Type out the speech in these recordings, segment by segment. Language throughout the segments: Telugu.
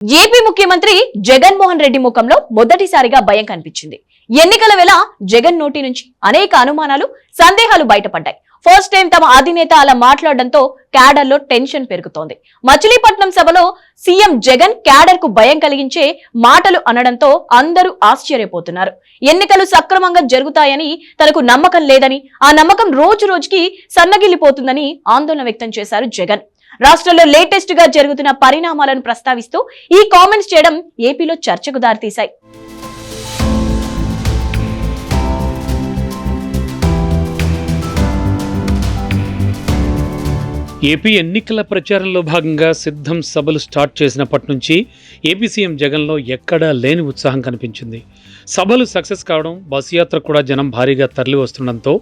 ఏపీ ముఖ్యమంత్రి జగన్మోహన్ రెడ్డి ముఖంలో మొదటిసారిగా భయం కనిపించింది. ఎన్నికల వేళ జగన్ నోటి నుంచి అనేక అనుమానాలు సందేహాలు బయటపడ్డాయి. ఫస్ట్ టైం తమ అధినేత అలా మాట్లాడడంతో క్యాడర్లో టెన్షన్ పెరుగుతోంది. మచిలీపట్నం సభలో సీఎం జగన్ క్యాడర్కు భయం కలిగించే మాటలు అనడంతో అందరూ ఆశ్చర్యపోతున్నారు. ఎన్నికలు సక్రమంగా జరుగుతాయని తనకు నమ్మకం లేదని ఆ నమ్మకం రోజు రోజుకి సన్నగిల్లిపోతుందని ఆందోళన వ్యక్తం చేశారు జగన్. రాష్ట్రంలో లేటెస్ట్గా జరుగుతున్న పరిణామాలను ప్రస్తావిస్తూ ఈ కామెంట్స్ చేయడం ఏపీలో చర్చకు దారితీశాయి. ఏపీ ఎన్నికల ప్రచారంలో భాగంగా సిద్ధం సభలు స్టార్ట్ చేసినప్పటి నుంచి ఏపీ సీఎం జగన్లో ఎక్కడా లేని ఉత్సాహం కనిపించింది. సభలు సక్సెస్ కావడం బస్సు యాత్ర కూడా జనం భారీగా తరలి వస్తుండడంతో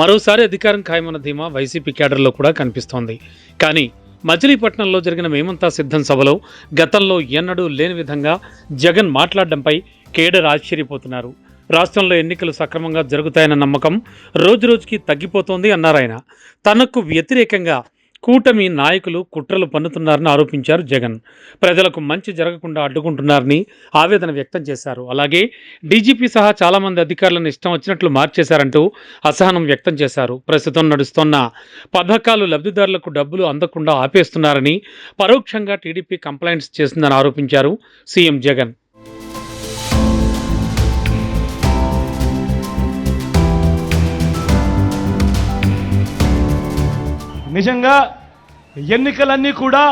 మరోసారి అధికారం ఖాయమన్న ధీమా వైసీపీ కేడర్లో కూడా కనిపిస్తోంది. కానీ మచిలీపట్నంలో జరిగిన మేమంతా సిద్ధం సభలో గతంలో ఎన్నడూ లేని విధంగా జగన్ మాట్లాడడంపై కేడర్ ఆశ్చర్యపోతున్నారు. రాష్ట్రంలో ఎన్నికలు సక్రమంగా జరుగుతాయన్న నమ్మకం రోజురోజుకి తగ్గిపోతోంది అన్నారాయన తనకు వ్యతిరేకంగా కూటమి నాయకులు కుట్రలు పన్నుతున్నారని ఆరోపించారు జగన్. ప్రజలకు మంచి జరగకుండా అడ్డుకుంటున్నారని ఆవేదన వ్యక్తం చేశారు. అలాగే డీజీపీ సహా చాలామంది అధికారులను ఇష్టం వచ్చినట్లు మార్చేశారంటూ అసహనం వ్యక్తం చేశారు. ప్రస్తుతం నడుస్తున్న పథకాలు లబ్ధిదారులకు డబ్బులు అందకుండా ఆపేస్తున్నారని పరోక్షంగా టీడీపీ కంప్లైంట్స్ చేసిందని ఆరోపించారు సీఎం జగన్. నిజంగా ఎన్నికలన్నీ కూడా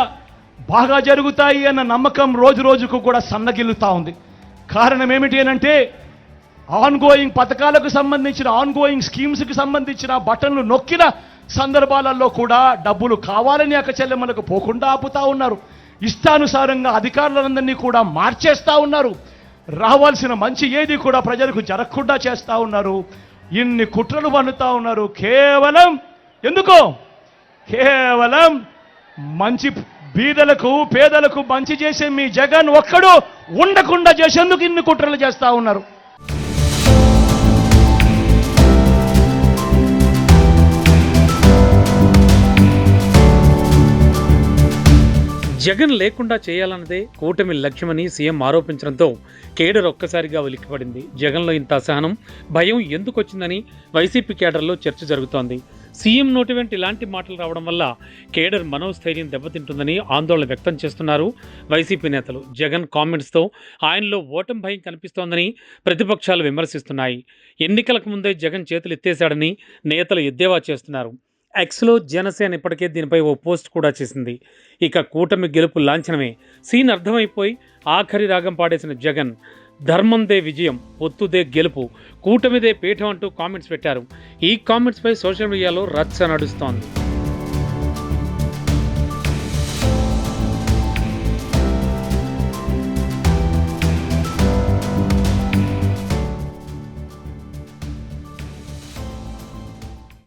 బాగా జరుగుతాయి అన్న నమ్మకం రోజు రోజుకు కూడా సన్నగిల్లుతూ ఉంది. కారణం ఏమిటి అనంటే ఆన్గోయింగ్ పథకాలకు సంబంధించిన ఆన్గోయింగ్ స్కీమ్స్కి సంబంధించిన బటన్లు నొక్కిన సందర్భాలలో కూడా డబ్బులు కావాలని అక్క చెల్లెమ్మలకు పోకుండా ఆపుతా ఉన్నారు. ఇష్టానుసారంగా అధికారులందరినీ కూడా మార్చేస్తూ ఉన్నారు. రావాల్సిన మంచి ఏది కూడా ప్రజలకు జరగకుండా చేస్తూ ఉన్నారు. ఇన్ని కుట్రలు పన్నుతా ఉన్నారు. కేవలం ఎందుకో? కేవలం మంచి బీదలకు పేదలకు మంచి చేసే మీ జగన్ ఒక్కడు ఉండకుండా చేసేందుకు ఇన్ని కుట్రలు చేస్తా ఉన్నారు. జగన్ లేకుండా చేయాలన్నదే కూటమి లక్ష్యమని సీఎం ఆరోపించడంతో కేడర్ ఒక్కసారిగా ఉలిక్కిపడింది. జగన్లో ఇంత అసహనం భయం ఎందుకు వచ్చిందని వైసీపీ కేడర్లో చర్చ జరుగుతోంది. సీఎం నోటి వెంట ఇలాంటి మాటలు రావడం వల్ల కేడర్ మనోస్థైర్యం దెబ్బతింటుందని ఆందోళన వ్యక్తం చేస్తున్నారు వైసీపీ నేతలు. జగన్ కామెంట్స్తో ఆయనలో ఓటం భయం కనిపిస్తోందని ప్రతిపక్షాలు విమర్శిస్తున్నాయి. ఎన్నికలకు ముందే జగన్ చేతులు ఎత్తేశాడని నేతలు ఎద్దేవా చేస్తున్నారు. ఎక్స్లో జనసేన ఇప్పటికే దీనిపై ఓ పోస్ట్ కూడా చేసింది. ఇక కూటమి గెలుపు లాంఛనమే. సీన్ అర్థమైపోయి ఆఖరి రాగం పాడేసిన జగన్ ధర్మందే విజయం పొత్తుదే గెలుపు కూటమిదే పీఠం అంటూ కామెంట్స్ పెట్టారు. ఈ కామెంట్స్పై సోషల్ మీడియాలో రచ్చ నడుస్తోంది.